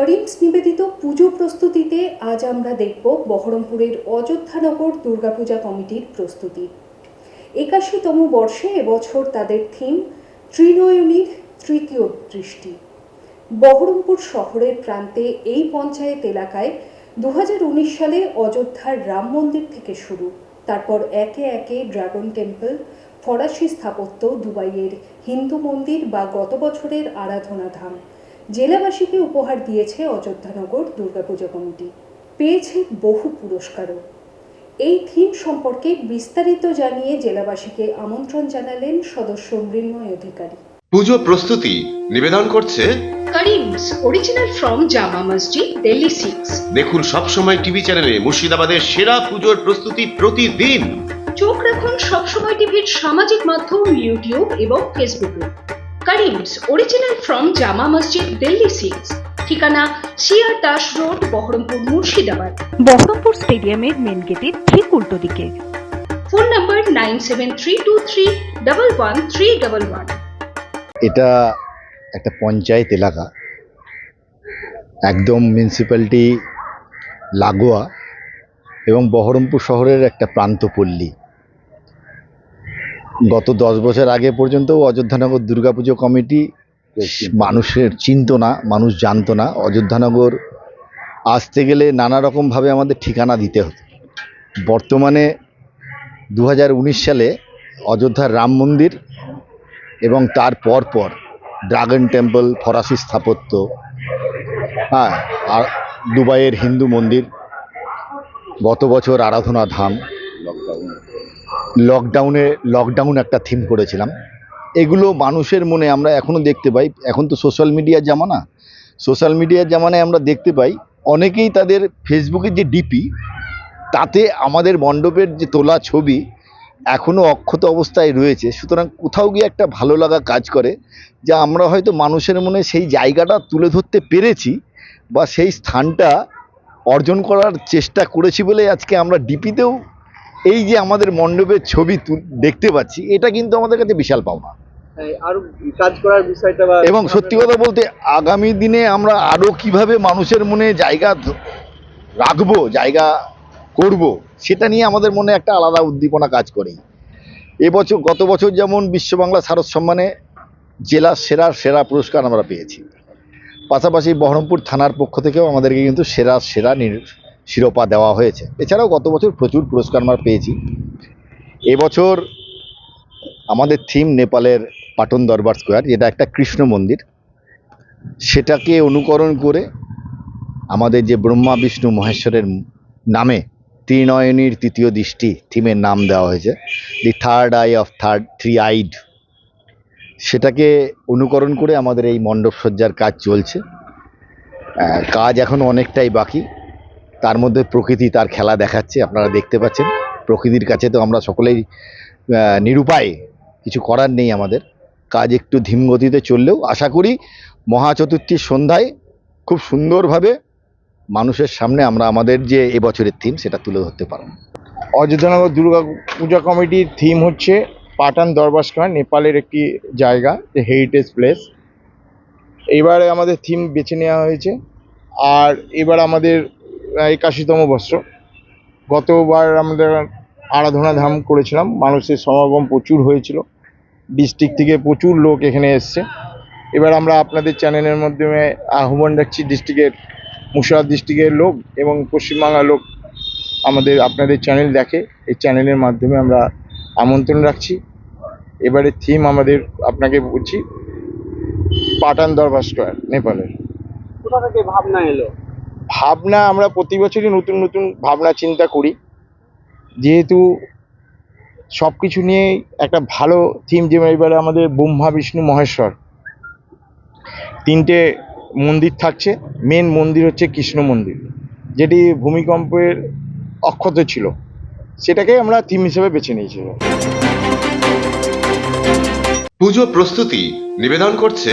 করিমস নিবেদিত পুজো প্রস্তুতিতে আজ আমরা দেখব বহরমপুরের অযোধ্যানগর দুর্গাপূজা কমিটির প্রস্তুতি। একাশিতম বর্ষে এবছর তাদের থিম ত্রিনয়নীর তৃতীয় দৃষ্টি। বহরমপুর শহরের প্রান্তে এই পঞ্চায়েত এলাকায় দু হাজার উনিশ সালে অযোধ্যার রাম মন্দির থেকে শুরু। তারপর একে একে ড্রাগন টেম্পল, ফরাসি স্থাপত্য, দুবাইয়ের হিন্দু মন্দির বা গত বছরের আরাধনা ধাম। জেলাবাসীকে উপহার দিয়েছে অযোধ্যানগর দুর্গাপূজা কমিটি। পেয়েছে বহু পুরস্কারও। এই থিম সম্পর্কে বিস্তারিত জানিয়ে জেলাবাসীকে আমন্ত্রণ জানালেন সদস্য মৃন্ময় অধিকারী। পুজো প্রস্তুতি নিবেদন করছে Karim's original from Jama Masjid Delhi six দেখুন সবসময় টিভি চ্যানেলে মুর্শিদাবাদের সেরা পুজোর প্রস্তুতি প্রতিদিন। চোখ রাখুন সবসময় টিভির সামাজিক মাধ্যম ইউটিউব এবং ফেসবুকে Karim's original from Jama Masjid Delhi six ঠিকানা সিআর দাস রোড বহরমপুর মুর্শিদাবাদ বহরমপুর স্টেডিয়ামের মেন গেটের ঠিক উল্টো দিকে। Phone number nine seven three two three double one three double one এটা একটা পঞ্চায়েত এলাকা। একদম মিউনিসিপ্যালিটি লাগোয়া এবং বহরমপুর শহরের একটা প্রান্তপল্লী গত দশ বছর আগে পর্যন্ত অযোধ্যানগর দুর্গাপুজো কমিটি মানুষের চিনত না মানুষ জানতো না। অযোধ্যানগর আসতে গেলে নানা রকমভাবে আমাদের ঠিকানা দিতে হতো। বর্তমানে দু হাজার উনিশ সালে অযোধ্যার রাম মন্দির এবং তার পর পর ড্রাগন টেম্পল ফরাসি স্থাপত্য হ্যাঁ আর দুবাইয়ের হিন্দু মন্দির গত বছর আরাধনা ধাম লকডাউনে লকডাউন একটা থিম করেছিলাম। এগুলো মানুষের মনে আমরা এখনও দেখতে পাই। এখন তো সোশ্যাল মিডিয়ার জামানা। সোশ্যাল মিডিয়ার জামানায় আমরা দেখতে পাই, অনেকেই তাদের ফেসবুকের যে ডিপি তাতে আমাদের মণ্ডপের যে তোলা ছবি এখনও অক্ষত অবস্থায় রয়েছে। সুতরাং কোথাও গিয়ে একটা ভালো লাগা কাজ করে, যা আমরা হয়তো মানুষের মনে সেই জায়গাটা তুলে ধরতে পেরেছি বা সেই স্থানটা অর্জন করার চেষ্টা করেছি বলে আজকে আমরা ডিপিতেও এই যে আমাদের মণ্ডপের ছবি দেখতে পাচ্ছি এটা কিন্তু আমাদের কাছে বিশাল পাওনা। হ্যাঁ, কাজ করার বিষয়টা এবং সত্যি কথা বলতে আগামী দিনে আমরা আরও কীভাবে মানুষের মনে জায়গা রাখব জায়গা করব সেটা নিয়ে আমাদের মনে একটা আলাদা উদ্দীপনা কাজ করে এবছর গত বছর যেমন বিশ্ব বাংলা শারদ সম্মানে জেলা সেরা সেরা পুরস্কার আমরা পেয়েছি। পাশাপাশি বহরমপুর থানার পক্ষ থেকেও আমাদেরকে কিন্তু সেরা সেরা নির- শিরোপা দেওয়া হয়েছে। এছাড়াও গত বছর প্রচুর পুরস্কার আমরা পেয়েছি। এবছর আমাদের থিম নেপালের পাটন দরবার স্কোয়ার, যেটা একটা কৃষ্ণ মন্দির। সেটাকে অনুকরণ করে আমাদের যে ব্রহ্মা, বিষ্ণু, মহেশ্বরের নামে ত্রিনয়নীর তৃতীয় দৃষ্টি থিমের নাম দেওয়া হয়েছে। The third eye of third three eyed সেটাকে অনুকরণ করে আমাদের এই মণ্ডপসজ্জার কাজ চলছে। কাজ এখনও অনেকটাই বাকি। তার মধ্যে প্রকৃতি তার খেলা দেখাচ্ছে, আপনারা দেখতে পাচ্ছেন। প্রকৃতির কাছে তো আমরা সকলেই নিরুপায়। কিছু করার নেই আমাদের। কাজ একটু ধীম গতিতে চললেও আশা করি মহা চতুর্থীর সন্ধ্যায় খুব সুন্দরভাবে মানুষের সামনে আমরা আমাদের যে এবছরের থিম সেটা তুলে ধরতে পারব। অযোধ্যানগর দুর্গা পূজা কমিটির থিম হচ্ছে পাটান দরবার স্কোয়ার নেপালের একটি জায়গা যে হেরিটেজ প্লেস এবারে আমাদের থিম বেছে নেওয়া হয়েছে। আর এবার আমাদের একাশিতম বর্ষ গতবার আমাদের আরাধনা ধাম করেছিলাম, মানুষের সমাগম প্রচুর হয়েছিল ডিস্ট্রিক্ট থেকে প্রচুর লোক এখানে এসছে। এবার আমরা আপনাদের চ্যানেলের মাধ্যমে আহ্বান রাখছি ডিস্ট্রিক্টের মুর্শিদাবাদ ডিস্ট্রিক্টের লোক এবং পশ্চিমবাংলার লোক আমাদের, আপনাদের চ্যানেল দেখে। এই চ্যানেলের মাধ্যমে আমরা আমন্ত্রণ রাখছি। এবারে থিম আমাদের আপনাকে বলছি পাটান দরবার স্কোয়ার নেপালের। কোথা থেকে ভাবনা এলো? ভাবনা আমরা প্রতি বছরই নতুন নতুন ভাবনা চিন্তা করি। যেহেতু সব কিছু নিয়েই একটা ভালো থিম যেমন এবারে আমাদের ব্রহ্মা, বিষ্ণু, মহেশ্বর। তিনটে মন্দির থাকছে। মেন মন্দির হচ্ছে কৃষ্ণ মন্দির। যেটি ভূমিকম্পের অক্ষত ছিল। সেটাকে আমরা থিম হিসেবে বেছে নিয়েছি। পুজো প্রস্তুতি নিবেদন করছে